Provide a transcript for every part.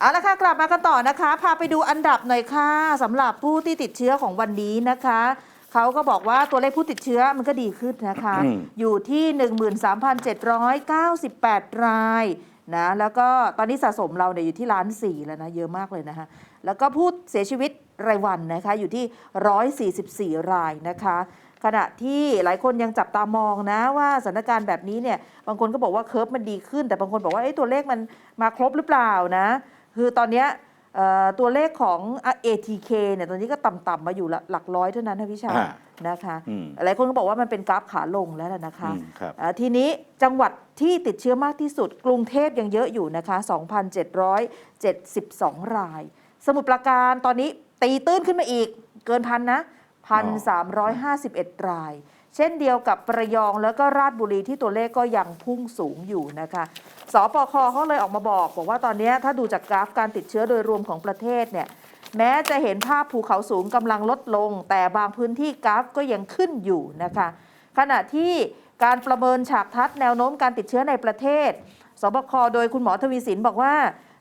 เอาละค่ะกลับมากันต่อนะคะ พาไปดูอันดับหน่อยค่ะสำหรับผู้ที่ติดเชื้อของวันนี้นะคะเขาก็บอกว่าตัวเลขผู้ติดเชื้อมันก็ดีขึ้นนะคะอืมอยู่ที่ 13,798 รายนะแล้วก็ตอนนี้สะสมเราเนี่ยอยู่ที่ล้านสี่แล้วนะ เยอะมากเลยนะคะ แล้วก็ผู้เสียชีวิตรายวันนะคะอยู่ที่ 144 รายนะคะ ขณะที่หลายคนยังจับตามองนะว่าสถานการณ์แบบนี้เนี่ยบางคนก็บอกว่าเคิร์ฟมันดีขึ้น แต่บางคนบอกว่าเอ้ยตัวเลขมันมาครบหรือเปล่านะ คือตอนเนี้ยเอ่อตัวเลขของอะ ATK เนี่ยตอนนี้ก็ต่ำๆมาอยู่ละหลักร้อยเท่านั้นนะพี่ชาอ่านะคะหลายคนก็บอกว่ามันเป็นกราฟขาลงแล้วล่ะนะคะอืมครับ อ่าทีนี้จังหวัดที่ติดเชื้อมากที่สุด กรุงเทพยังเยอะอยู่นะคะ 2,772 ราย สมุทรปราการตอนนี้ตีตื้นขึ้นมาอีกเกินพันนะ 1,351 ราย เช่นเดียวกับประยองแล้วก็ราชบุรีที่ตัวเลขก็ยังพุ่งสูงอยู่นะคะสปคเขาเลยออกมาบอก บอกว่าตอนนี้ถ้าดูจากกราฟการติดเชื้อโดยรวมของประเทศเนี่ยแม้จะเห็นภาพภูเขาสูงกำลังลดลง แต่บางพื้นที่กราฟก็ยังขึ้นอยู่นะคะขณะที่การประเมินฉากทัดแนวโน้มการติดเชื้อในประเทศสบคโดยคุณหมอทวีสินบอกว่า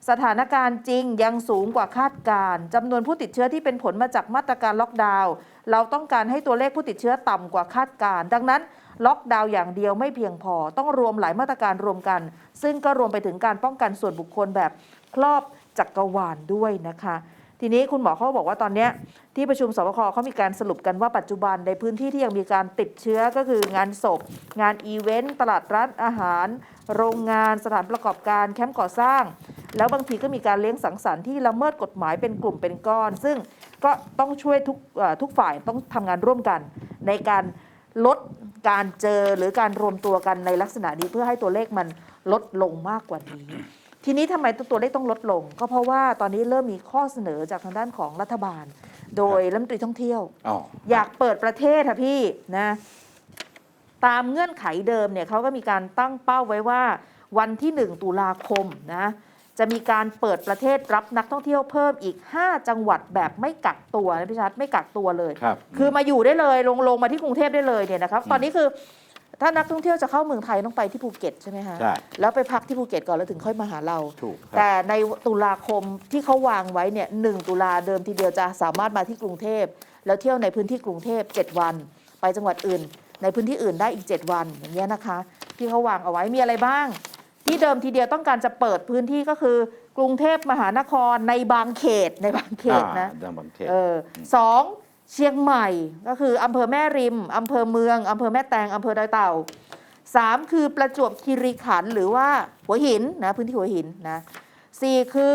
สถานการณ์จริงยังสูงกว่าคาดการ์จำนวนผู้ติดเชื้อที่เป็นผลมาจากมาตรการล็อกดาวน์เราต้องการให้ตัวเลขผู้ติดเชื้อต่ำกว่าคาดการ์ดังนั้นล็อกดาวน์อย่างเดียวไม่เพียงพอ ต้องรวมหลายมาตรการรวมกัน ซึ่งก็รวมไปถึงการป้องกันส่วนบุคคลแบบครอบจักรวาลด้วยนะคะ ทีนี้คุณหมอเขาบอกว่าตอนนี้ที่ประชุมสบคเขามีการสรุปกันว่าปัจจุบันในพื้นที่ที่ยังมีการติดเชื้อก็คืองานศพ งานอีเวนต์ตลาดร้านอาหาร โรงงานสถานประกอบการแคมป์ก่อสร้าง แล้วบางทีก็มีการเลี้ยงสังสรรค์ที่ละเมิดกฎหมายเป็นกลุ่มเป็นก้อน ซึ่งก็ต้องช่วยทุกทุกฝ่ายต้องทำงานร่วมกัน ในการลดการเจอหรือการรวมตัวกันในลักษณะนี้เพื่อให้ตัวเลขมันลดลงมากกว่านี้ ทีนี้ทำไมตัวเลขต้องลดลง ก็เพราะว่าตอนนี้เริ่มมีข้อเสนอจากทางด้านของรัฐบาล โดยรัฐมนตรีท่องเที่ยวอ๋ออยากเปิดประเทศค่ะพี่นะตามเงื่อนไขเดิมเนี่ยเขาก็มีการตั้งเป้าไว้ว่าวันที่ 1 ตุลาคมนะจะมีการเปิดประเทศรับนักท่องเที่ยวเพิ่มอีก 5 จังหวัดแบบไม่กักตัวนะพี่ชัดไม่กักตัวเลยครับคือมาอยู่ได้เลยลงลงมาที่กรุงเทพได้เลยเนี่ยนะครับอืมตอนนี้คือ ถ้านักท่องเที่ยวจะเข้าเมืองไทยต้องไปที่ภูเก็ตใช่ไหมคะใช่แล้วไปพักที่ภูเก็ตก่อนแล้วถึงค่อยมาหาเรา ถูกครัแต่บในตุลาคมที่เขาวางไว้เนี่ยหนึ่งตุลาเดิมทีเดียวจะสามารถมาที่กรุงเทพ แล้วเที่ยวในพื้นที่กรุงเทพ 7 วัน ไปจังหวัดอื่น ในพื้นที่อื่นได้อีก 7 วันอย่างเงี้ยนะคะ ที่เขาวางเอาไว้มีอะไรบ้าง ที่เดิมทีเดียวต้องการจะเปิดพื้นที่ก็คือกรุงเทพมหานครในบางเขตในบางเขตนะ อ่าดังบางเขต เออสอง เชียงใหม่ก็คืออำเภอแม่ริมอำเภอเมืองอำเภอแม่แตงอำเภอดอยเต่าสามคือประจวบคีรีขันธ์หรือว่าหัวหินนะพื้นที่หัวหินนะสี่คือ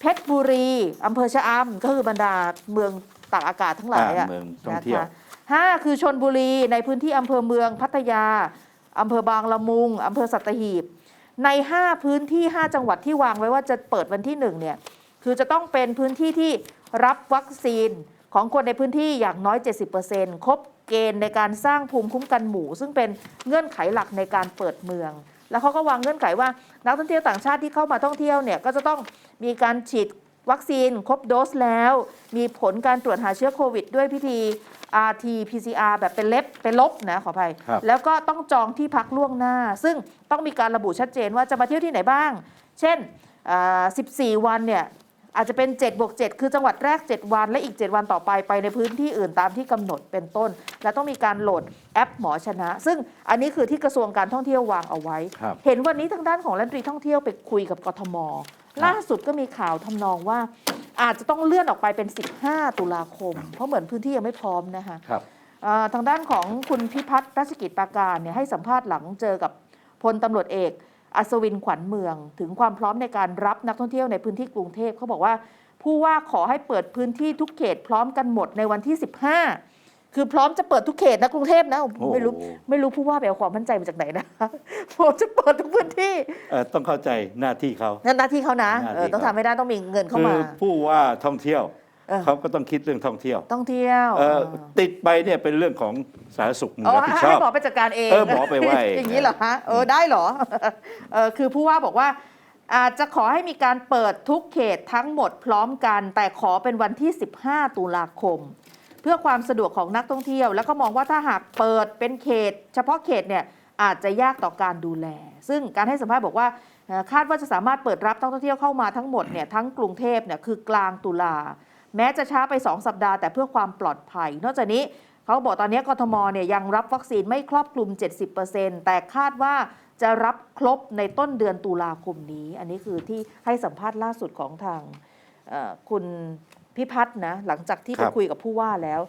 เพชรบุรีอำเภอชะอำก็คือบรรดาเมืองตากอากาศทั้งหลายอะอ่าเมืองท่องเที่ยวนะคะห้าคือชนบุรีในพื้นที่อำเภอเมืองพัทยาอำเภอบางละมุงอำเภอสัตหีบ ใน 5 พื้นที่ 5 จังหวัดที่วางไว้ว่าจะเปิดวันที่1เนี่ยคือจะต้องเป็นพื้นที่ที่รับวัคซีน ของคนในพื้นที่อย่างน้อย 70%ครบเกณฑ์ในการสร้างภูมิคุ้มกันหมู่ ซึ่งเป็นเงื่อนไขหลักในการเปิดเมือง แล้วเขาก็วางเงื่อนไขว่านักท่องเที่ยวต่างชาติที่เข้ามาท่องเที่ยวเนี่ยก็จะต้องมีการฉีดวัคซีนครบโดสแล้ว มีผลการตรวจหาเชื้อโควิด ด้วยพิธี RT PCR แบบเป็นเล็บเป็นลบนะขออภัยครับแล้วก็ต้องจองที่พักล่วงหน้า ซึ่งต้องมีการระบุชัดเจนว่าจะมาเที่ยวที่ไหนบ้าง เช่นอ่า14 วันเนี่ย อาจจะเป็น7บวก7คือจังหวัดแรก 7 วัน และอีก 7 วันต่อไปไปในพื้นที่อื่นตามที่กำหนดเป็นต้น และต้องมีการโหลดแอปหมอชนะ ซึ่งอันนี้คือที่กระทรวงการท่องเที่ยววางเอาไว้ครับเห็นวันนี้ทางด้านของรัฐมนตรีท่องเที่ยวไปคุยกับกทม ล่าสุดก็มีข่าวทำนองว่า อาจจะต้องเลื่อนออกไปเป็น 15 ตุลาคม เพราะเหมือนพื้นที่ยังไม่พร้อมนะคะครับเอ่อทางด้านของคุณพิพัฒน์รัชกิจปราการเนี่ยให้สัมภาษณ์หลังเจอกับพลตำรวจเอก อัศวินขวัญเมือง ถึงความพร้อมในการรับนักท่องเที่ยวในพื้นที่กรุงเทพเขาบอกว่า ผู้ว่าขอให้เปิดพื้นที่ทุกเขตพร้อมกันหมดในวันที่ 15 คือพร้อมจะเปิดทุกเขตนะกรุงเทพนะโอ้ไม่รู้ไม่รู้ผู้ว่าไปเอาความมั่นใจมาจากไหนนะผมจะเปิดทุกพื้นที่เอ่อต้องเข้าใจหน้าที่เขานั่นหน้าที่เขานะหน้าที่เออต้องเขาทำให้ได้ต้องมีเงินเข้าคืมาผู้ว่าท่องเที่ยว เออเขาก็ต้องคิดเรื่องท่องเที่ยวต้องเที่ยวเอ่อเออติดไปเนี่ยเป็นเรื่องของสาธารณสุขอ๋อรับผิดชให้อบหมอไปจัดการเองเออหมอไปว่าเองอย่างนี้เหรอฮะเออได้เหรอเออคือผู้ว่าบอกว่าอาจจะขอให้มีการเปิดทุกเขตทั้งหมดพร้อมกัน แต่ขอเป็นวันที่ 15 ตุลาคม เพื่อความสะดวกของนักท่องเที่ยว แล้วก็มองว่าถ้าหากเปิดเป็นเขต เฉพาะเขตเนี่ยอาจจะยากต่อการดูแล ซึ่งการให้สัมภาษณ์บอกว่าอ่าคาดว่าจะสามารถเปิดรับนักท่องเที่ยวเข้ามาทั้งหมดเนี่ยทั้งกรุงเทพเนี่ยคือกลางตุลา แม้จะช้าไป 2 สัปดาห์แต่เพื่อความปลอดภัย นอกจากนี้เขาบอกตอนนี้กทมเนี่ยยังรับวัคซีนไม่ครอบคลุม 70%แต่คาดว่าจะรับครบในต้นเดือนตุลาคมนี้ อันนี้คือที่ให้สัมภาษณ์ล่าสุดของทางเอ่อคุณพิพัฒน์นะหลังจากที่ไปครับคุยกับผู้ว่าแล้ว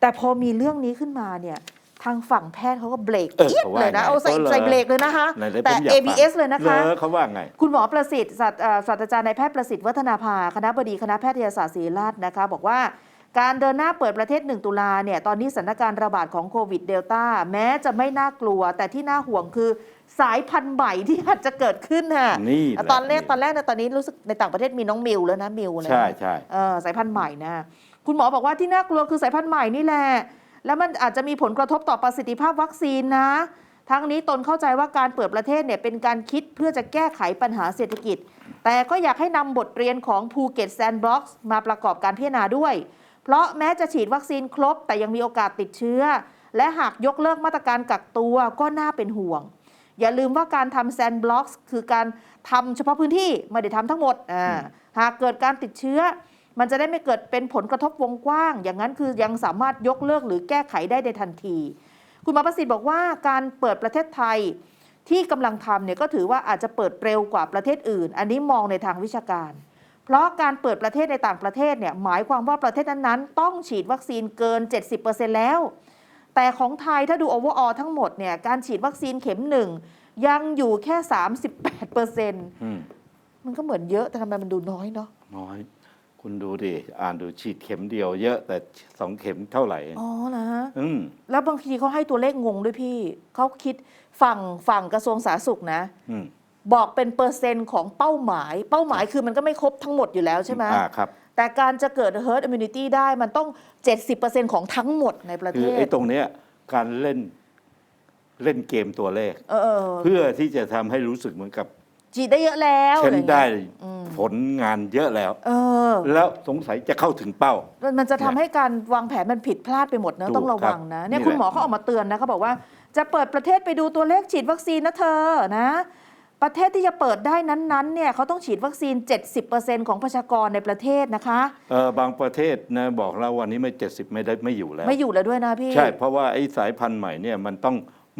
แต่พอมีเรื่องนี้ขึ้นมาเนี่ย ทางฝั่งแพทย์เขาก็เบรกเออเอียดเขาว่าเลยนะไงเอาใส่เขาเลยใส่เบรกเลยนะคะไหนๆแต่ผมอยากฟัง ABS เลยนะคะเลอเขาว่าไง คุณหมอประสิทธิ์ศาสตร์เอ่อศาสตราจารย์นายแพทย์ประสิทธิ์วัฒนาภาคณะบดีคณะแพทยศาสตร์ศิริราชนะคะ บอกว่าการเดินหน้าเปิดประเทศ 1 ตุลาเนี่ย ตอนนี้สถานการณ์ระบาดของโควิดเดลต้าแม้จะไม่น่ากลัว แต่ที่น่าห่วงคือสายพันธุ์ใหม่ที่อาจจะเกิดขึ้นค่ะนี่แหละตอนแรกตอนแรกนะตอนนี้รู้สึกในต่างประเทศมีน้องมิวแล้วนะมิวเลยนะใช่ใช่เออสายพันธุ์ใหม่นะ คุณหมอบอกว่าที่น่ากลัวคือสายพันธุ์ใหม่นี่แหละ แล้วมันอาจจะมีผลกระทบต่อประสิทธิภาพวัคซีนนะ ทั้งนี้ตนเข้าใจว่าการเปิดประเทศเนี่ยเป็นการคิดเพื่อจะแก้ไขปัญหาเศรษฐกิจ แต่ก็อยากให้นำบทเรียนของภูเก็ตแซนด์บ็อกซ์มาประกอบการพิจารณาด้วย เพราะแม้จะฉีดวัคซีนครบ แต่ยังมีโอกาสติดเชื้อ และหากยกเลิกมาตรการกักตัวก็น่าเป็นห่วง อย่าลืมว่าการทำแซนด์บล็อกซ์คือการทำเฉพาะพื้นที่ไม่ได้ทำทั้งหมดหากเกิดการติดเชื้อ มันจะได้ไม่เกิดเป็นผลกระทบวงกว้าง อย่างนั้นคือยังสามารถยกเลิกหรือแก้ไขได้ในทันที คุณหมอประสิทธิ์บอกว่าการเปิดประเทศไทยที่กำลังทำเนี่ยก็ถือว่าอาจจะเปิดเร็วกว่าประเทศอื่น อันนี้มองในทางวิชาการ เพราะการเปิดประเทศในต่างประเทศเนี่ยหมายความว่าประเทศนั้นๆ ต้องฉีดวัคซีนเกิน 70%แล้ว แต่ของไทยถ้าดูโอเวอร์ออทั้งหมดเนี่ยการฉีดวัคซีนเข็มหนึ่งยังอยู่แค่ 38%อืมมันก็เหมือนเยอะแต่ทำไมมันดูน้อยเนาะน้อย คุณดูดิอ่านดูฉีดเข็มเดียวเยอะแต่สองเข็มเท่าไหร่อ๋อเหรอฮะอืมแล้วบางทีเขาให้ตัวเลขงงด้วยพี่ เขาคิดฝั่งฝั่งกระทรวงสาธารณสุขนะ อืมบอกเป็นเปอร์เซ็นต์ของเป้าหมาย เป้าหมายคือมันก็ไม่ครบทั้งหมดอยู่แล้วใช่ไหมอ่าครับ แต่การจะเกิด herd immunity ได้มันต้อง 70%ของทั้งหมดในประเทคือศไอ้ตรงเนี้ยการเล่นเล่นเกมตัวเลข เออเออ เพื่อที่จะทำให้รู้สึกเหมือนกับ ฉีดได้เยอะแล้วฉันอะไรเงี้ยได้อืมผลงานเยอะแล้ว เออ แล้วสงสัยจะเข้าถึงเป้า มันมันจะทำให้การวางแผนมันผิดพลาดไปหมดนะถูกต้องระวังนะครับเนี่ยนี่คุณแหละหมอเขาออกมาเตือนนะเขาบอกว่าจะเปิดประเทศไปดูตัวเลขฉีดวัคซีนนะเธอนะ ประเทศที่จะเปิดได้นั้นๆเนี่ยเขาต้องฉีดวัคซีน 70%ของประชากรในประเทศนะคะ เออบางประเทศนะบอกเราวันนี้ไม่เจ็ดสิบไม่ได้ไม่อยู่แล้ว ไม่อยู่แล้วด้วยนะพี่ ใช่ เพราะว่าไอ้สายพันธุ์ใหม่เนี่ยมันต้อง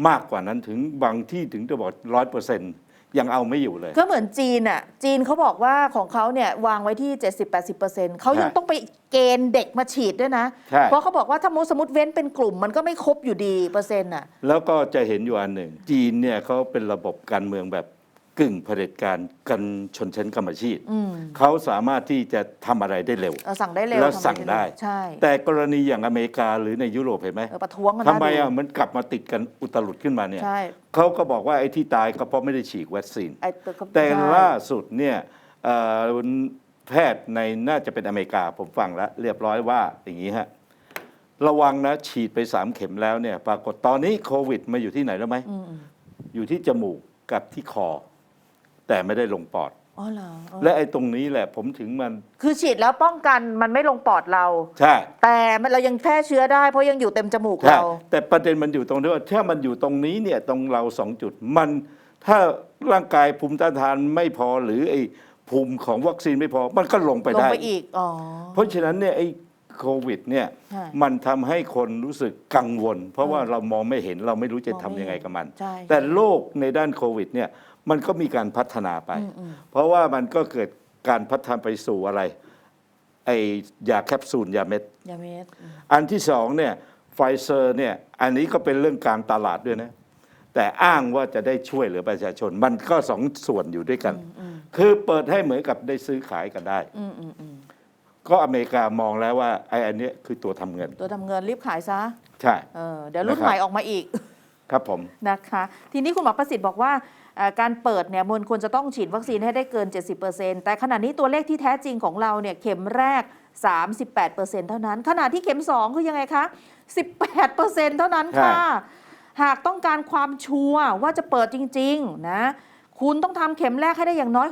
มากกว่านั้นถึงบางที่ถึงจะบอกร้อยเปอร์เซ็นต์ ยังเอาไม่อยู่เลย ก็เหมือนจีนอะ จีนเขาบอกว่าของเขาเนี่ยวางไว้ที่ 70-80%เขายังใช่ต้องไปเกณฑ์เด็กมาฉีดด้วยนะใช่เพราะเขาบอกว่าถ้าสมมติเว้นเป็นกลุ่มมันก็ไม่ครบอยู่ดีเปอร์เซ็นต์อะ แล้วก็จะเห็นอยู่อันหนึ่ง จีนเนี่ยเขาเป็นระบบการเมืองแบบ กึ่งเผด็จการกันชนชั้นกรรมอาชีพอืมเขาสามารถที่จะทำอะไรได้เร็วเออสั่งได้เร็วแล้วทำอะรสั่งได้ใช่แต่กรณีอย่างอเมริกาหรือในยุโรปเห็นไหมเออประท้วงกันนะทำไมอะดูมันกลับมาติดกันอุตลุดขึ้นมาเนี่ยใช่เขาก็บอกว่าไอ้ที่ตายก็เพราะไม่ได้ฉีดวัคซีนไอ้ตัวก็แต่ใช่ล่าสุดเนี่ยเอ่อแพทย์ในน่าจะเป็นอเมริกาผมฟังแล้ว เรียบร้อยว่าอย่างนี้ฮะระวังนะฉีดไปสามเข็มแล้วเนี่ย ปรากฏตอนนี้โควิดมาอยู่ที่ไหนแล้วไหมอืมอยู่ที่จมูกกับที่คอ แต่ไม่ได้ลงปอด อ๋อเหรอเออและไอ้ตรงนี้แหละผมถึงมัน คือฉีดแล้วป้องกันมันไม่ลงปอดเรา ใช่แต่มันเรายังแพร่เชื้อได้เพราะยังอยู่เต็มจมูกใช่เรา แต่ประเด็นมันอยู่ตรงที่ว่าถ้ามันอยู่ตรงนี้เนี่ยตรงเราสองจุดมันถ้าร่างกายภูมิต้านทานไม่พอหรือไอ้ภูมิของวัคซีนไม่พอมันก็ลงไปลงได้ ไปอีก อ๋อ เพราะฉะนั้นเนี่ยไอ้โควิดเนี่ยใช่มันทำให้คนรู้สึกกังวล เพราะว่าเรามองไม่เห็นเราไม่รู้จะมองทำไม่ยังไงเห็นกับมัน ใช่แต่โลกในด้านโควิดเนี่ย มันก็มีการพัฒนาไปอืมอืมเพราะว่ามันก็เกิดการพัฒนาไปสู่อะไร ไอ้ยาแคปซูลยาเม็ด ยาเม็ดอืมอันที่สองเนี่ยไฟเซอร์เนี่ยอันนี้ก็เป็นเรื่องการตลาดด้วยนะ แต่อ้างว่าจะได้ช่วยเหลือประชาชน มันก็สองส่วนอยู่ด้วยกันอืมคือเปิดให้เหมือนกับได้ซื้อขายกันได้อืมอืมอืมก็อเมริกามองแล้วว่าไอ้อันเนี้ยคือตัวทำเงิน ตัวทำเงินรีบขายซะ ใช่เออเดี๋ยวรุ่นนะครับใหม่ออกมาอีก ครับผมนะคะ ทีนี้คุณหมอประสิทธิ์บอกว่าเอ่อ การเปิดเนี่ยมวลควรจะต้องฉีดวัคซีนให้ได้เกิน 70%แต่ขณะนี้ตัวเลขที่แท้จริงของเราเนี่ยเข็มแรก 38%เท่านั้น ขณะที่เข็ม 2 คือยังไงคะ 18%เท่านั้นค่ะ หากต้องการความชัวร์ว่าจะเปิดจริงๆนะคุณต้องทำเข็มแรกให้ได้อย่างน้อย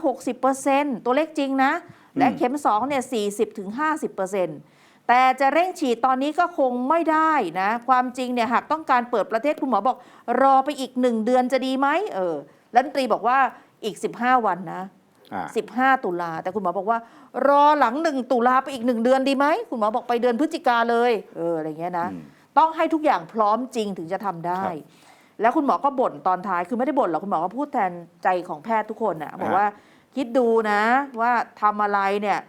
60%ตัวเลขจริงนะ และเข็ม2เนี่ย40-50%แต่จะเร่งฉีดตอนนี้ก็คงไม่ได้นะ ความจริงเนี่ยหากต้องการเปิดประเทศคุณหมอบอก รอไปอีกหนึ่งเดือนจะดีไหมเออ รัฐมนตรีบอกว่าอีก 15 วันนะอ่า15 ตุลาแต่คุณหมอบอกว่า รอหลัง1ตุลาไปอีก1เดือนดีไหม คุณหมอบอกไปเดือนพฤศจิกาเลยเอออะไรเงี้ยนะอืมต้องให้ทุกอย่างพร้อมจริงถึงจะทำได้ครับแล้วคุณหมอก็บ่นตอนท้ายคือไม่ได้บ่นหรอกคุณหมอก็พูดแทนใจของแพทย์ทุกคนนะบอกอ่าว่าคิดดูนะว่าทำอะไรเนี่ย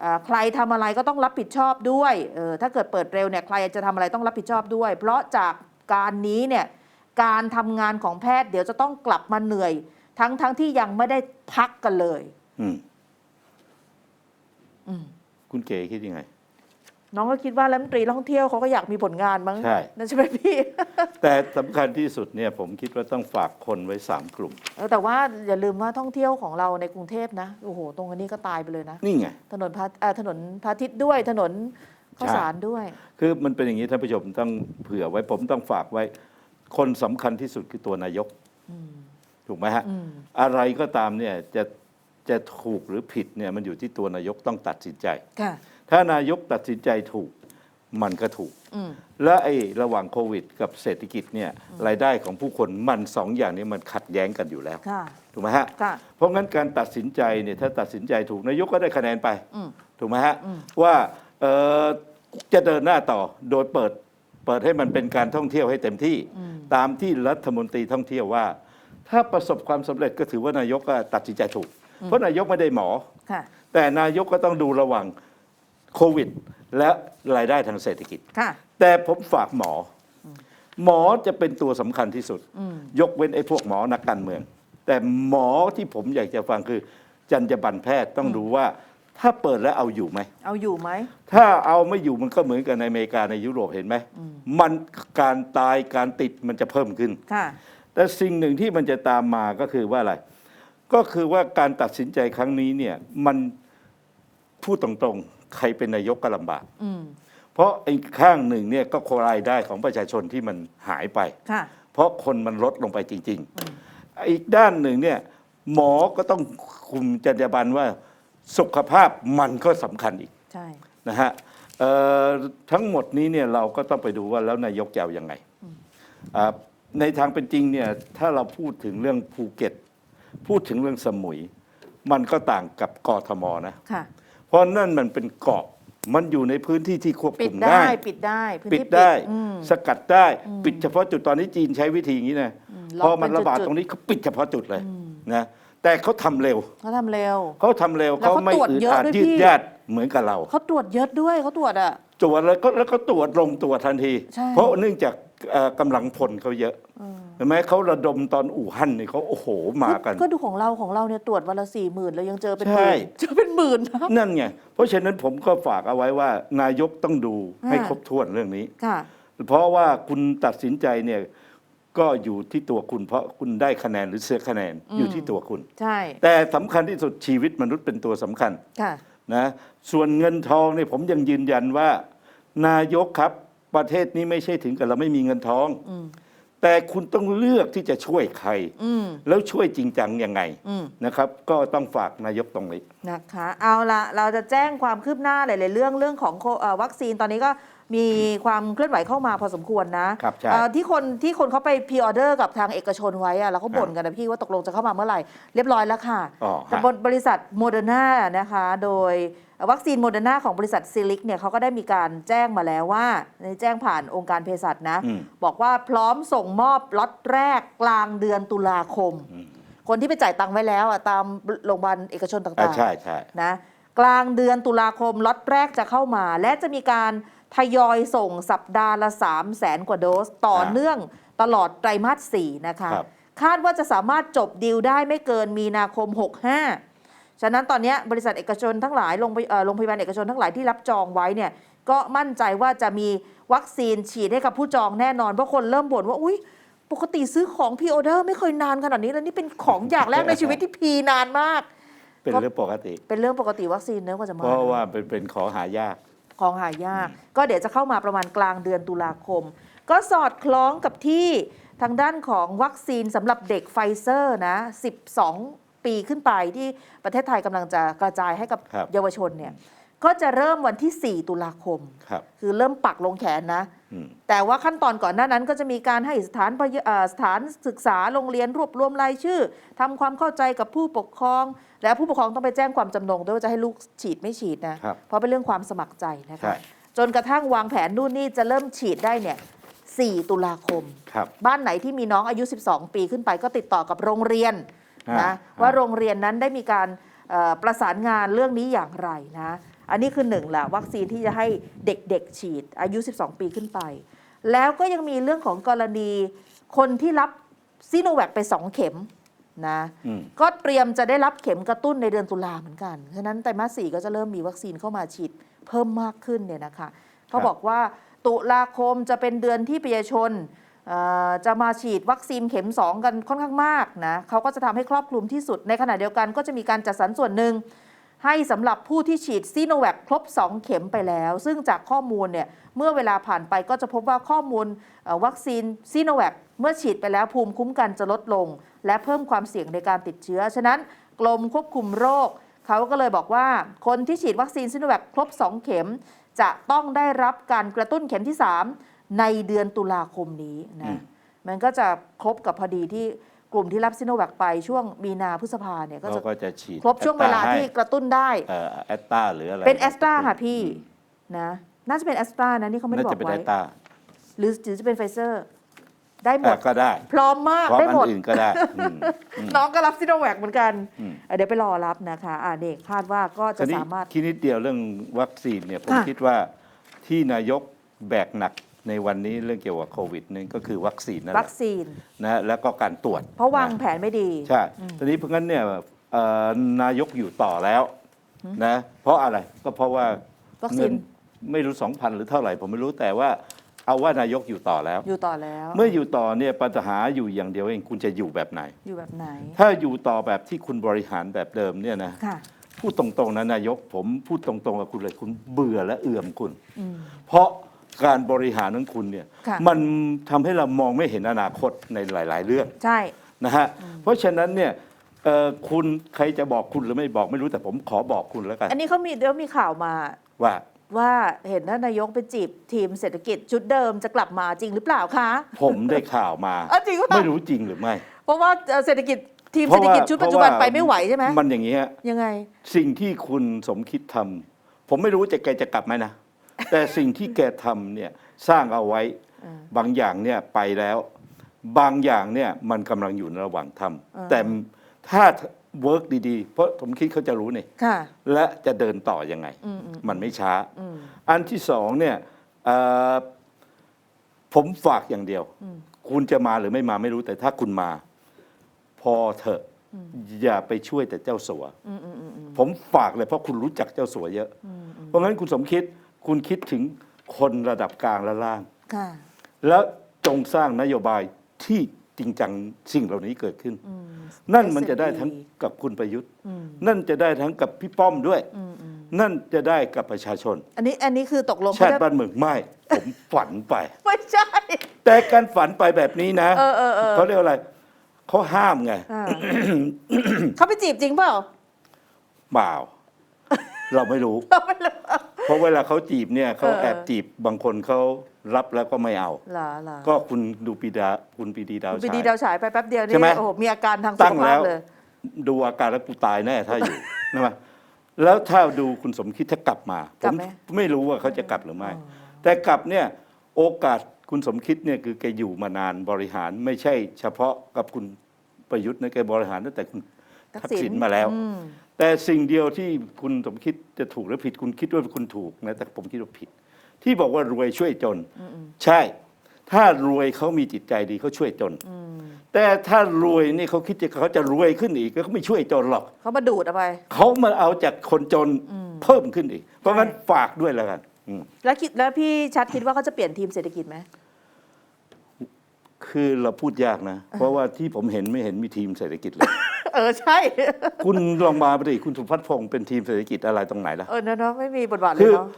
เอ่อใครทำอะไรก็ต้องรับผิดชอบด้วยเออถ้าเกิดเปิดเร็วเนี่ยใครจะทำอะไรต้องรับผิดชอบด้วย เพราะจากการนี้เนี่ย การทำงานของแพทย์เดี๋ยวจะต้องกลับมาเหนื่อย ทั้งทั้งที่ยังไม่ได้พักกันเลยอืมอืมคุณเก๋คิดยังไง น้องก็คิดว่ารัฐมนตรีท่องเที่ยวเขาก็อยากมีผลงานมั้งใช่ นั่นใช่ไหมพี่ แต่สำคัญที่สุดเนี่ยผมคิดว่าต้องฝากคนไว้สามกลุ่ม เออแต่ว่าอย่าลืมว่าท่องเที่ยวของเราในกรุงเทพนะโอ้โห ตรงอันนี้ก็ตายไปเลยนะ นี่ไง ถนนพาเอ่อถนนพาทิตย์ด้วยถนนข้าวสารด้วย คือมันเป็นอย่างนี้ท่านผู้ชมต้องเผื่อไว้ผมต้องฝากไว้ คนสำคัญที่สุดคือตัวนายกอืมถูกไหมฮะอืมอะไรก็ตามเนี่ยจะจะถูกหรือผิดเนี่ยมันอยู่ที่ตัวนายกต้องตัดสินใจค่ะถ้านายกตัดสินใจถูกมันก็ถูกอืมและไอ้ระหว่างโควิด กับเศรษฐกิจเนี่ยรายได้ของผู้คนมันสองอย่างนี้มันขัดแย้งกันอยู่แล้วค่ะถูกไหมฮะค่ะเพราะงั้นการตัดสินใจเนี่ยถ้าตัดสินใจถูกนายกก็ได้คะแนนไปอืมถูกไหมฮะอืมว่าเอ่อจะเดินหน้าต่อโดยเปิด เปิดให้มันเป็นการท่องเที่ยวให้เต็มที่อืมตามที่รัฐมนตรีท่องเที่ยวว่า ถ้าประสบความสำเร็จก็ถือว่านายกก็ตัดสินใจถูก เพราะนายกไม่ได้หมอค่ะแต่นายกก็ต้องดูระหว่างโควิด และรายได้ทางเศรษฐกิจค่ะแต่ผมฝากหมออหมอจะเป็นตัวสำคัญที่สุดอืมยกเว้นไอ้พวกหมอนักการเมือง แต่หมอที่ผมอยากจะฟังคือจรรยาบรรณแพทย์ต้องดูว่า ถ้าเปิดแล้วเอาอยู่ไหม เอาอยู่ไหม ถ้าเอาไม่อยู่มันก็เหมือนกับในอเมริกาในยุโรปเห็นไหม มันการตายการติดมันจะเพิ่มขึ้น ค่ะ แต่สิ่งหนึ่งที่มันจะตามมาก็คือว่าอะไร ก็คือว่าการตัดสินใจครั้งนี้เนี่ยมันพูดตรงๆ ใครเป็นนายกก็ลำบาก อืม เพราะไอ้ข้างหนึ่งเนี่ยก็รายได้ของประชาชนที่มันหายไป ค่ะ เพราะคนมันลดลงไปจริง ๆ อีกด้านหนึ่งเนี่ยหมอก็ต้องคุมจรรยาบรรณว่า สุขภาพมันก็สำคัญอีกใช่ นะฮะเอ่อทั้งหมดนี้เนี่ยเราก็ต้องไปดูว่าแล้วนายกจะเอายังไงอ่าในทางเป็นจริงเนี่ยถ้าเราพูดถึงเรื่องภูเก็ต พูดถึงเรื่องสมุย มันก็ต่างกับกทมนะ ค่ะ เพราะนั่นมันเป็นเกาะมันอยู่ในพื้นที่ที่ควบปิคุดมได้ ได้ ปิดได้พื้นปิดที่ได้ อืม สกัดได้ ปิดเฉพาะจุดตอนนี้จีนใช้วิธีอย่างนี้นะอืมพอมันล็อกเป็นระบาดจุดๆ ตรงนี้เขาปิดเฉพาะจุดเลยนะ แต่เขาทำเร็ว เขาทำเร็ว เขาทำเร็วแล้วเขาเขาไม่ตรวจอึดเยอะอัดด้วยยืดพี่ ยาดเหมือนกับเรา เขาตรวจเยอะด้วยเขาตรวจอะ ตรวจแล้วก็แล้วก็ตรวจลงตรวจทันที ใช่ เพราะเนื่องจากเอ่อกำลังพลเขาเยอะเห็นไหมเขาระดมตอนอู่ฮั่นนี่เขาโอ้โหมากัน ก็ดูของเราของเราเนี่ยตรวจวันละสี่หมื่นเรายังเจอเป็นหใช่มื่นเจอเป็นหมื่นนะ นั่นไง เพราะฉะนั้นผมก็ฝากเอาไว้ว่านายกต้องดูให้อ่า ครบถ้วนเรื่องนี้ ค่ะ เพราะว่าคุณตัดสินใจเนี่ย ก็อยู่ที่ตัวคุณเพราะคุณได้คะแนนหรือเสียคะแนนอยู่ที่ตัวคุณ ใช่แต่สำคัญที่สุดชีวิตมนุษย์เป็นตัวสำคัญค่ะ นะส่วนเงินทองเนี่ยผมยังยืนยันว่า นายกครับประเทศนี้ไม่ใช่ถึงกับเราไม่มีเงินทอง อืม แต่คุณต้องเลือกที่จะช่วยใคร อืม แล้วช่วยจริงจังยังไงอืม นะครับ ก็ต้องฝากนายกตรงนี้ นะคะ เอาละเราจะแจ้งความคืบหน้าหลาย ๆ เรื่องเรื่องของโคเอ่อวัคซีนตอนนี้ก็ มีความเคลื่อนไหวเข้ามาพอสมควรนะครับใช่ เอ่อที่คนที่คนเขาไปพ r ออเดอร์กับทางเอกชนไว้อะแล้วเขาบ่นกันนะพี่ว่าตกลงจะเข้ามาเมื่อไหร่ เรียบร้อยแล้วค่ะอ๋อแต่ฮะบริษัทโมเดอร์นานะคะ โดยวัคซีนโมเดอร์นาของบริษัทซิลิกเนี่ยเขาก็ได้มีการแจ้งมาแล้วว่าในแจ้งผ่านองค์การเภสัชนะ อืม บอกว่าพร้อมส่งมอบล็อตแรกกลางเดือนตุลาคมคนที่ไปจ่ายตังค์ไว้แล้วอะตามโรงพยาบาลเอกชนอ่าต่างใช่ใช่ ๆนะกลางเดือนตุลาคมล็อตแรกจะเข้ามา และจะมีการ ทยอยส่งสัปดาห์ละ 3 0 0แสนกว่าโดส ต่อเนื่องตลอดไตรมาส 4 นะคะครับคาดว่าจะสามารถจบดีลได้ไม่เกินมีนาคม 65 ฉะนั้นตอนเนี้ยบริษัทเอกชนทั้งหลายโรงพยเอ่อโรงพยาบาลเอกชนทั้งหลายที่รับจองไว้เนี่ยก็มั่นใจว่าจะมีวัคซีนฉีดให้กับผู้จองแน่นอน เพราะคนเริ่มบ่นว่าอุ๊ยปกติซื้อของพีออเดอร์ไม่เคยนานขนาดนี้แล้วนี่เป็นของอย่างแรกในชีวิตที่พีนานมาก เป็นเรื่องปกติ เป็นเรื่องปกติวัคซีนเนื้อะกว่าจะมาเพราะว่าเป็นเป็นของหายาก ของหายาก ก็เดี๋ยวจะเข้ามาประมาณกลางเดือนตุลาคม ก็สอดคล้องกับที่ทางด้านของวัคซีนสำหรับเด็กไฟเซอร์นะ 12 ปีขึ้นไปที่ประเทศไทยกำลังจะกระจายให้กับครับเยาวชนเนี่ย ก็จะเริ่มวันที่ 4 ตุลาคมครับคือเริ่มปักลงแขนนะอืมแต่ว่าขั้นตอนก่อนหน้านั้นก็จะมีการให้สถานพยเอ่อสถานศึกษาโรงเรียนรวบรวมรายชื่อทำความเข้าใจกับผู้ปกครอง และผู้ปกครองต้องไปแจ้งความจำนงด้วยว่าจะให้ลูกฉีดไม่ฉีดนะครับเพราะเป็นเรื่องความสมัครใจนะใช่คะจนกระทั่งวางแผนนู่นนี่จะเริ่มฉีดได้เนี่ย 4 ตุลาคมครับบ้านไหนที่มีน้องอายุ 12 ปีขึ้นไปก็ติดต่อกับโรงเรียนนะอ่าว่าโรงเรียนนั้นได้มีการเอ่อ ประสานงานเรื่องนี้อย่างไรนะ อันนี้คือหนึ่งแหละวัคซีนที่จะให้เด็กๆฉีดอายุ 12 ปีขึ้นไป แล้วก็ยังมีเรื่องของกรณีคนที่รับซีโนแวคไป 2 เข็มนะอืมก็เตรียมจะได้รับเข็มกระตุ้นในเดือนตุลาเหมือนกัน ฉะนั้นไตรมาสสี่ก็จะเริ่มมีวัคซีนเข้ามาฉีดเพิ่มมากขึ้นเนี่ยนะคะเขาบอกว่าตุลาคมจะเป็นเดือนที่ประชาชนเอ่อ จะมาฉีดวัคซีนเข็ม 2 กันค่อนข้างมากนะเขาก็จะทำให้ครอบคลุมที่สุด ในขณะเดียวกันก็จะมีการจัดสรรส่วนหนึ่งให้สำหรับผู้ที่ฉีดซีโนแวคครบ 2 เข็มไปแล้ว ซึ่งจากข้อมูลเนี่ยเมื่อเวลาผ่านไปก็จะพบว่าข้อมูลวัคซีนซีโนแวคเมื่อฉีดไปแล้วภูมิคุ้มกันจะลดลง และเพิ่มความเสี่ยงในการติดเชื้อ ฉะนั้นกรมควบคุมโรค เขาก็เลยบอกว่าคนที่ฉีดวัคซีนซีโนแวคครบ 2 เข็ม จะต้องได้รับการกระตุ้นเข็มที่ 3 ในเดือนตุลาคมนี้อืนะมมันก็จะครบกับพอดีที่กลุ่มที่รับซีโนแวคไปช่วงมีนาพฤษภาเนี่ยก็เขาจะก็จะฉีดครบช่วงเวลาที่กระตุ้นได้เอ่อแอตตาหรืออะไรเป็นแอสตราค่ะพี่นะน่าจะเป็นแอสตรานะนี่เขาไม่ได้น่าบอจะกเป็นไว้แอตตาหรือหรือจะเป็นไฟเซอร์ได้หมดก็ได้ พร้อมมากพร้อมได้อัหมดนอื่นก็ได้อืมน้องก็รับซิโนแวคเหมือนกันอืมเอ่อเดี๋ยวไปรอรับนะคะอ่าเด็กคาดว่าก็จะทีนี้สามารถคิดนิดเดียวเรื่องวัคซีนเนี่ยผมค่ะคิดว่าที่นายกแบกหนัก ในวันนี้เรื่องเกี่ยวกับโควิดนี่ก็คือวัคซีนนั่นแหวัละคซีน นะแล้วก็การตรวจเพราะวางนแผนไม่ดี ใช่ทีนี้เพราะงั้นเนี่ยเอ่อนายกอยู่ต่อแล้วนะเพราะอะไรก็เพราะว่าวัคซีน เงิไม่รู้สองพันหรือเท่าไหร่ผมไม่รู้แต่ว่าเอาว่านายกอยู่ต่อแล้ว อยู่ต่อแล้วเมื่ออยู่ต่อเนี่ยปัญหาอยู่อย่างเดียวเองคุณจะอยู่แบบไหน อยู่แบบไหนถ้าอยู่ต่อแบบที่คุณบริหารแบบเดิมเนี่ยนะค่ะ พูดตรงๆนะนายกผมพูดตรงๆกับคุณเลยคุณเบื่อและเอื่อมคุณ อืม เพราะ การบริหารของคุณเนี่ยค่ะ มันทำให้เรามองไม่เห็นอนาคตในหลาย ๆ เรื่อง ใช่ นะฮะเพราะฉะนั้นเนี่ยเอ่อคุณใครจะบอกคุณหรือไม่บอกไม่รู้แต่ผมขอบอกคุณแล้วกัน อันนี้เขามีเดี๋ยวมีข่าวมาว่า ว่าเห็นท่านนายกไปจีบทีมเศรษฐกิจชุดเดิมจะกลับมาจริงหรือเปล่าคะ ผมได้ข่าวมาเออจริงป่ะไม่รู้จริงหรือไม่เพราะว่าเอ่อเศรษฐกิจทีมเพเศรราะษฐว่ากิจชุดปัจจุบันเพราะว่าไปไม่ไหวใช่ไหมมันอย่างนี้ฮะยังไง สิ่งที่คุณสมคิดทำผมไม่รู้จะแกจะกลับไหมนะ แต่สิ่งที่แกทำเนี่ยสร้างเอาไว้เออบางอย่างเนี่ยไปแล้ว บางอย่างเนี่ยมันกำลังอยู่ในระหว่างทเออำแต่ถ้าเวิร์กดีๆ เพราะผมคิดเขาจะรู้นี่ค่ะและจะเดินต่อยังไงอืมอืมมันไม่ช้าอืมอันที่สองเนี่ยเอ่อผมฝากอย่างเดียวอืมคุณจะมาหรือไม่มาไม่รู้แต่ถ้าคุณมา พอเถอะอย่าไปช่วยแต่เจ้าสัวอืมอืมอืมอืมผมฝากเลยเพราะคุณรู้จักเจ้าสัวเยอะอืมอืมเพราะงั้นคุณสมคิด คุณคิดถึงคนระดับกลางและล่าง ค่ะ แล้วจงสร้างนโยบายที่จริงจังสิ่งเหล่านี้เกิดขึ้น อืมนั่นมันจะได้ SME ทั้งกับคุณประยุทธ์ อืมนั่นจะได้ทั้งกับพี่ป้อมด้วย อืมอืมนั่นจะได้กับประชาชน อันนี้อันนี้คือตกลงชาติเขาจะบ้านเมืองไม่ ผมฝันไป ไม่ใช่ แต่การฝันไปแบบนี้นะเออเออเออเขาเรียกอะไรเขาห้ามไงอ่าเขาไปจีบจริงเปล่าเปล่า เราไม่รู้ เราไม่รู้เพ ราะเวลาเขาจีบเนี่ยเขาเออแอบจีบบางคนเขารับแล้วก็ไม่เอาเหรอเหรอก็คุณดูปีดาคุณปีดีดาวคุณปีฉาดีย ดาวฉายไปแป๊บเดียวนี่ใช่ไหม โอ้โหมีอาการทางสุตั้ขงภาแล้พว เลย ดูอาการแล้วกูตายแน่ถ้าอยู่ นะมั้ยแล้วถ้าดูคุณสมคิดถ้ากลับมากลัผบมไหม ไม่รู้ว่าเขาจะกลับหรือไม่อ๋อแต่กลับเนี่ยโอกาสคุณสมคิดเนี่ยคือแกอยู่มานานบริหารไม่ใช่เฉพาะกับคุณประยุทธ์นะแกบริหารตั้งแต่คุณทักษิณมาแล้ว อืม แต่สิ่งเดียวที่คุณสมคิดจะถูกหรือผิดคุณคิดว่าคุณถูกนะแต่ผมคิดว่าผิด ที่บอกว่ารวยช่วยจนอืมอืมใช่ ถ้ารวยเขามีจิตใจดีเขาช่วยจนอืมแต่ถ้ารวยนี่เขาคิดจะเขาจะรวยขึ้นอีกก็เขาไม่ช่วยจนหรอกเขามาดูดเอาไปเขามาเอาจากคนจนอืมเพิ่มขึ้นอีก เพราะงั้นใช่ฝากด้วยแล้วกันอืมแล้วคิดแล้วพี่ชัดคิดว่าเขาจะเปลี่ยนทีมเศรษฐกิจไหมคือเราพูดยากนะ เพราะว่าที่ผมเห็นไม่เห็นมีทีมเศรษฐกิจเลย เออใช่ คุณลองมาไปดิคุณสุพัฒน์พงศ์เป็นทีมเศรษฐกิจอะไรตรงไหนล่ะ เออเนอะเนอะไม่มีบทบาทเลคืยอเนาะ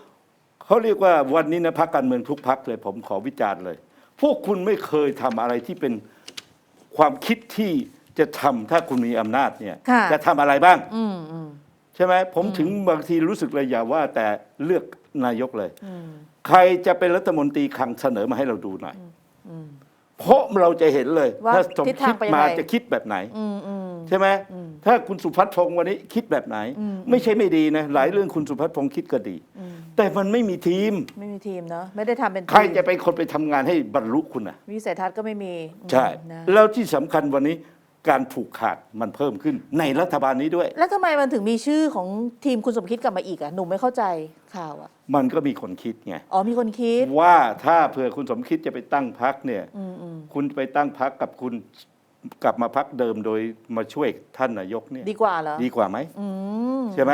เขาเรียกว่าวันนี้นะพักการเมืองทุกพักเลย ผมขอวิจารณ์เลย พวกคุณไม่เคยทำอะไรที่เป็นความคิดที่จะทำถ้าคุณมีอำนาจเนี่ยค่ะ จะทำอะไรบ้าง อืมอืมใช่ไหมผมถึงบางทีรู้สึกเลยอย่าว่า แต่เลือกนายกเลย อืม ใครจะเป็นรัฐมนตรีคลังเสนอมาให้เราดูหน่อย อืม เพราะเราจะเห็นเลยว่าถ้าสมทิศทาคิงดไปยังไง มาจะคิดแบบไหน อืมอืม ใช่ไหมอืมถ้าคุณสุพัฒน์พงศ์วันนี้คิดแบบไหน อืม ไม่ใช่ไม่ดีนะหลายเรื่องคุณสุพัฒน์พงศ์คิดก็ดี อืมแต่มันไม่มีทีม ไม่มีทีมเนาะไม่ได้ทำเป็นใครทีมจะเป็นคนไปทำงานให้บรรลุคุณอะ วิสัยทัศน์ก็ไม่มีอืมใช่ นะแล้วที่สำคัญวันนี้ การผูกขาดมันเพิ่มขึ้นในรัฐบาลนี้ด้วย แล้วทำไมมันถึงมีชื่อของทีมคุณสมคิดกลับมาอีกอะหนูไม่เข้าใจข่าวอะมันก็มีคนคิดไงอ๋อมีคนคิดว่าถ้าเผื่อคุณสมคิดจะไปตั้งพักเนี่ย อืมอืมคุณไปตั้งพักกับคุณกลับมาพักเดิมโดยมาช่วยท่านนายกเนี่ยดีกว่าเหรอดีกว่าไหมอืม ใช่ไหม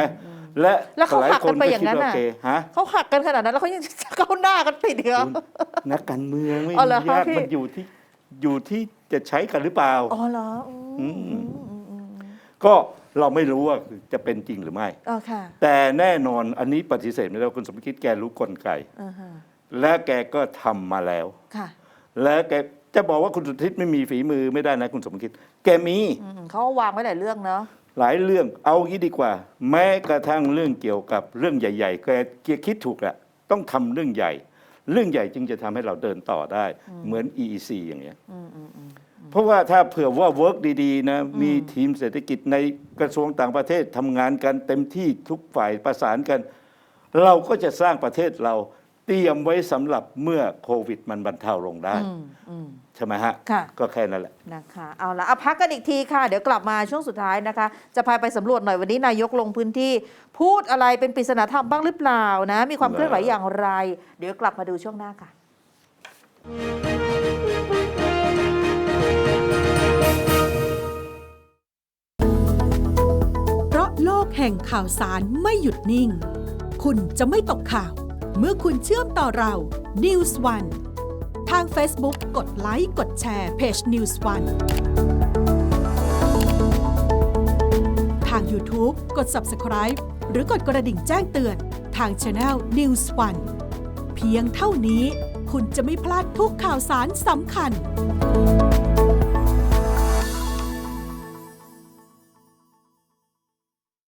และแล้วเขาหลายหักคกันนไปก็อย่างคิดนั้นว่าน่ะโอเคฮะเขาหักกันขนาดนั้นแล้วเขายัง เข้าหน้ากันติดเหรอคุณนักการเมืองไม่อ๋อเหรอมียากพี่ มันอยู่ที่ อยู่ที่จะใช้กันหรือเปล่า อ๋อเหรออืมอืม อืมอืมอืมก็เราไม่รู้ว่าจะเป็นจริงหรือไม่ อ๋อค่ะแต่แน่นอนอันนี้ปฏิเสธไม่ได้ว่าคุณสมคิดแกรู้กลไก อ่าฮะและแกก็ทำมาแล้ว ค่ะและแกจะบอกว่าคุณสุทธิตไม่มีฝีมือไม่ได้นะคุณสมคิด แกมีอืมเขาวางไว้หลายเรื่องเนาะหลายเรื่องเอางี้ดีกว่า แม้กระทั่งเรื่องเกี่ยวกับเรื่องใหญ่ ๆ แกแกคิดถูกแหละต้องทำเรื่องใหญ่ เรื่องใหญ่จึงจะทำให้เราเดินต่อได้ เหมือน EEC อย่างเงี้ยอืมอืมอืมเพราะว่าถ้าเผื่อว่าเวิร์กดีๆนะมีทีมเศรษฐกิจในกระทรวงต่างประเทศทำงานกันเต็มที่ทุกฝ่ายประสานกัน เราก็จะสร้างประเทศเราเตรียมไว้สำหรับเมื่อโควิดมันบรรเทาลงได้อืมอืม ใช่ไหมฮะ ค่ะ ก็แค่นั้นแหละ นะคะเอาละเอาพักกันอีกทีค่ะ เดี๋ยวกลับมาช่วงสุดท้ายนะคะ จะพาไปสำรวจหน่อยวันนี้นายกลงพื้นที่ พูดอะไรเป็นปริศนาธรรมบ้างหรือเปล่านะ มีความเคลื่อนไหวอย่างไร เดี๋ยวกลับมาดูช่วงหน้าค่ะ เพราะโลกแห่งข่าวสารไม่หยุดนิ่ง คุณจะไม่ตกข่าว เมื่อคุณเชื่อมต่อเรา News One ทาง Facebook กดไลค์กดแชร์เพจ News One ทาง YouTube กด Subscribe หรือกดกระดิ่งแจ้งเตือนทาง Channel News One เพียงเท่านี้คุณจะไม่พลาดทุกข่าวสารสำคัญ